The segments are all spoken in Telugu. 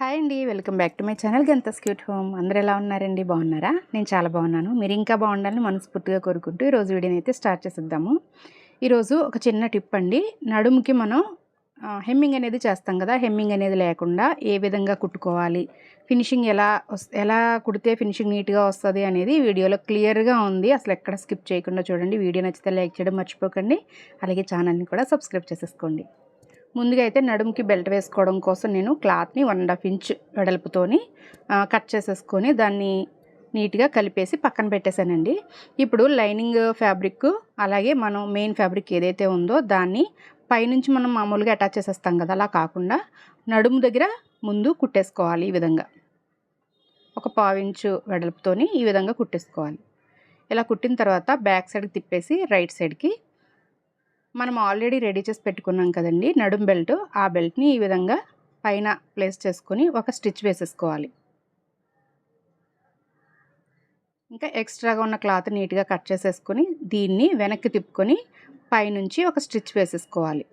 హాయ్ అండి welcome back to my channel గంతస్ cute home. అందరు ఎలా ఉన్నారండి? బాగున్నారా? నేను చాలా బాగున్నాను. మీరు ఇంకా బాగుండాలని మనస్ఫూర్తిగా కోరుకుంటూ ఈరోజు వీడియోని అయితే స్టార్ట్ చేసేద్దాము. ఈరోజు ఒక చిన్న టిప్ అండి. నడుముకి మనం హెమ్మింగ్ అనేది చేస్తాం కదా హెమ్మింగ్ అనేది లేకుండా ఏ విధంగా కుట్టుకోవాలి ఫినిషింగ్ ఎలా వస్- ఎలా కుడితే ఫినిషింగ్ నీట్గా వస్తుంది అనేది వీడియోలో క్లియర్గా ఉంది. అసలు ఎక్కడ స్కిప్ చేయకుండా చూడండి. వీడియో నచ్చితే లైక్ చేయడం మర్చిపోకండి. అలాగే ఛానల్ని కూడా సబ్స్క్రైబ్ చేసేసుకోండి. ముందుగా అయితే నడుముకి బెల్ట్ వేసుకోవడం కోసం నేను క్లాత్ని వన్ అండ్ హాఫ్ ఇంచ్ వెడల్పుతోని కట్ చేసేసుకొని దాన్ని నీట్గా కలిపేసి పక్కన పెట్టేశానండి. ఇప్పుడు లైనింగ్ ఫ్యాబ్రిక్ అలాగే మనం మెయిన్ ఫ్యాబ్రిక్ ఏదైతే ఉందో దాన్ని పైనుంచి మనం మామూలుగా అటాచ్ చేసేస్తాం కదా అలా కాకుండా నడుము దగ్గర ముందు కుట్టేసుకోవాలి ఈ విధంగా. ఒక పావించు వెడల్పుతోని ఈ విధంగా కుట్టేసుకోవాలి. ఇలా కుట్టిన తర్వాత బ్యాక్ సైడ్కి తిప్పేసి రైట్ సైడ్కి మనం ఆల్రెడీ రెడీ చేసి పెట్టుకున్నాం కదండి. నడుం బెల్ట్ ఆ బెల్ట్ని ఈ విధంగా పైన ప్లేస్ చేసుకొని ఒక స్టిచ్ వేసేసుకోవాలి. ఇంకా ఎక్స్ట్రాగా ఉన్న క్లాత్ నీట్గా కట్ చేసేసుకొని దీన్ని వెనక్కి తిప్పుకొని పైనుంచి ఒక స్టిచ్ వేసేసుకోవాలి.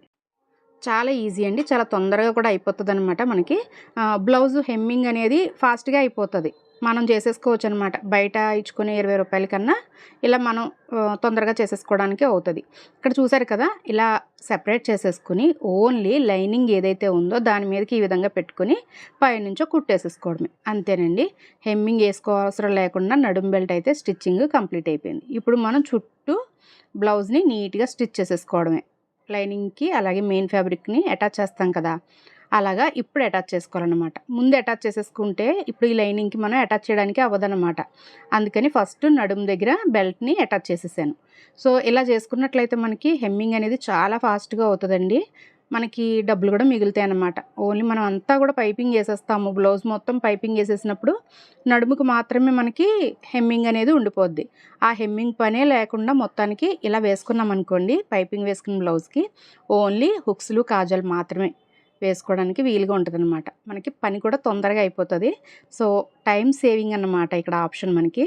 చాలా ఈజీ అండి. చాలా తొందరగా కూడా అయిపోతుంది అనమాట మనకి బ్లౌజ్ హెమ్మింగ్ అనేది ఫాస్ట్గా అయిపోతుంది. మనం చేసేసుకోవచ్చు అనమాట బయట ఇచ్చుకునే ఇరవై రూపాయల కన్నా ఇలా మనం తొందరగా చేసేసుకోవడానికి అవుతుంది. ఇక్కడ చూసారు కదా ఇలా సెపరేట్ చేసేసుకుని ఓన్లీ లైనింగ్ ఏదైతే ఉందో దాని మీదకి ఈ విధంగా పెట్టుకుని పైనుంచో కుట్టేసేసుకోవడమే. అంతేనండి. హెమ్మింగ్ వేసుకోవాల్సిన లేకుండా నడుం బెల్ట్ అయితే స్టిచ్చింగ్ కంప్లీట్ అయిపోయింది. ఇప్పుడు మనం చుట్టూ బ్లౌజ్ని నీట్గా స్టిచ్ చేసేసుకోవడమే. లైనింగ్కి అలాగే మెయిన్ ఫ్యాబ్రిక్ని అటాచ్ చేస్తాం కదా అలాగా ఇప్పుడు అటాచ్ చేసుకోవాలన్నమాట. ముందు అటాచ్ చేసేసుకుంటే ఇప్పుడు ఈ లైనింగ్కి మనం అటాచ్ చేయడానికి అవ్వదన్నమాట. అందుకని ఫస్ట్ నడుము దగ్గర బెల్ట్ని అటాచ్ చేసేసాను. సో ఇలా చేసుకున్నట్లయితే మనకి హెమ్మింగ్ అనేది చాలా ఫాస్ట్గా అవుతుందండి. మనకి డబ్బులు కూడా మిగులుతాయి అన్నమాట. ఓన్లీ మనం అంతా కూడా పైపింగ్ వేసేస్తాము బ్లౌజ్ మొత్తం పైపింగ్ వేసేసినప్పుడు నడుముకు మాత్రమే మనకి హెమ్మింగ్ అనేది ఉండిపోద్ది. ఆ హెమ్మింగ్ పనే లేకుండా మొత్తానికి ఇలా వేసుకున్నాం అనుకోండి పైపింగ్ వేసుకున్న బ్లౌజ్కి ఓన్లీ హుక్స్లు కాజాలు మాత్రమే. వేసుకోవడానికి వీలుగా ఉంటుంది అనమాట మనకి పని కూడా తొందరగా అయిపోతుంది. సో టైం సేవింగ్ అన్నమాట ఇక్కడ ఆప్షన్ మనకి.